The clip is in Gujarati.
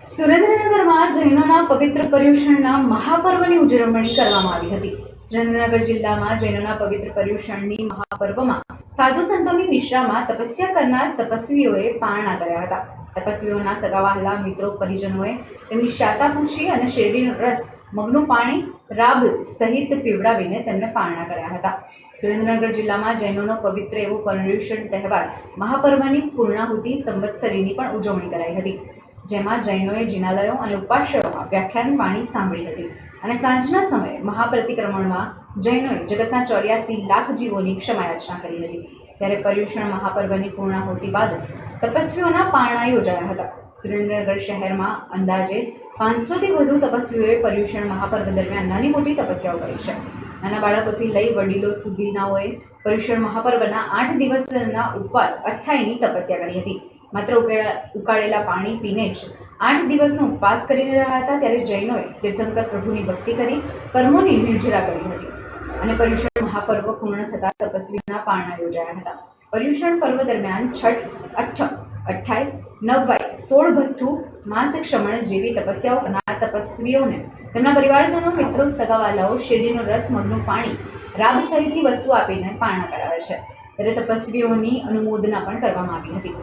સુરેન્દ્રનગરમાં જૈનોના પવિત્ર પર્યુષણના મહાપર્વની ઉજવણી કરવામાં આવી હતી. સુરેન્દ્રનગર જિલ્લામાં જૈનોના પવિત્ર પર્યુષણની મહાપર્વમાં સાધુ સંતોની નિશ્રામાં તપસ્યા કરનાર તપસ્વીઓએ પારણા કર્યા હતા. તપસ્વીઓના સગાવાહલા મિત્રો પરિજનોએ તેમની શાતા પૂછી અને શેરડીનો રસ, મગનું પાણી, રાબ સહિત પીવડાવીને તેમને પારણા કર્યા હતા. સુરેન્દ્રનગર જિલ્લામાં જૈનોનો પવિત્ર એવો પર્યુષણ તહેવાર મહાપર્વની પૂર્ણાહુતિ સંવત્સરીની પણ ઉજવણી કરાઈ હતી. જેમાં જૈનોએ જિનાલયો અને ઉપાશ્રયોમાં વ્યાખ્યાન વાણી સાંભળી હતી. અને સાંજના સમયે મહાપ્રતિક્રમણમાં જૈનોએ જગતના ચોર્યાસી લાખ જીવોની ક્ષમાયાચના કરી હતી. ત્યારે પર્યુષણ મહાપર્વની પૂર્ણાહુતિ બાદ તપસ્વીઓના પારણા યોજાયા હતા. સુરેન્દ્રનગર શહેરમાં અંદાજે પાંચસોથી વધુ તપસ્વીઓએ પર્યુષણ મહાપર્વ દરમિયાન નાની મોટી તપસ્યાઓ કરી છે. નાના બાળકોથી લઈ વડીલો સુધીનાઓએ પર્યુષણ મહાપર્વના આઠ દિવસના ઉપવાસ અઠ્ઠાઈની તપસ્યા કરી હતી. માત્ર ઉકાળેલા પાણી પીને જ આઠ દિવસનો ઉપવાસ કરી રહ્યા હતા ત્યારે જૈનોએ તીર્થંકર પ્રભુની ભક્તિ કરી, કર્મોની નિર્જરા કરી હતી અને પર્યુષણ મહાપર્વ પૂર્ણ થતા તપસ્વીના પારણા યોજાયા હતા. પર્યુષણ પર્વ દરમિયાન છઠ અઠ્ઠમ અઠ્ઠાઈ, નવવાઈ, સોળ ભથ્થુ માસિક શ્રમણ જેવી તપસ્યાઓ કરનાર તપસ્વીઓને તેમના પરિવારજનો, મિત્રો, સગાવાલાઓ, શેરડીનો રસ મગનું પાણી રાબ સહિતની વસ્તુ આપીને પારણા કરાવે છે. ત્યારે તપસ્વીઓની અનુમોદના પણ કરવામાં આવી હતી.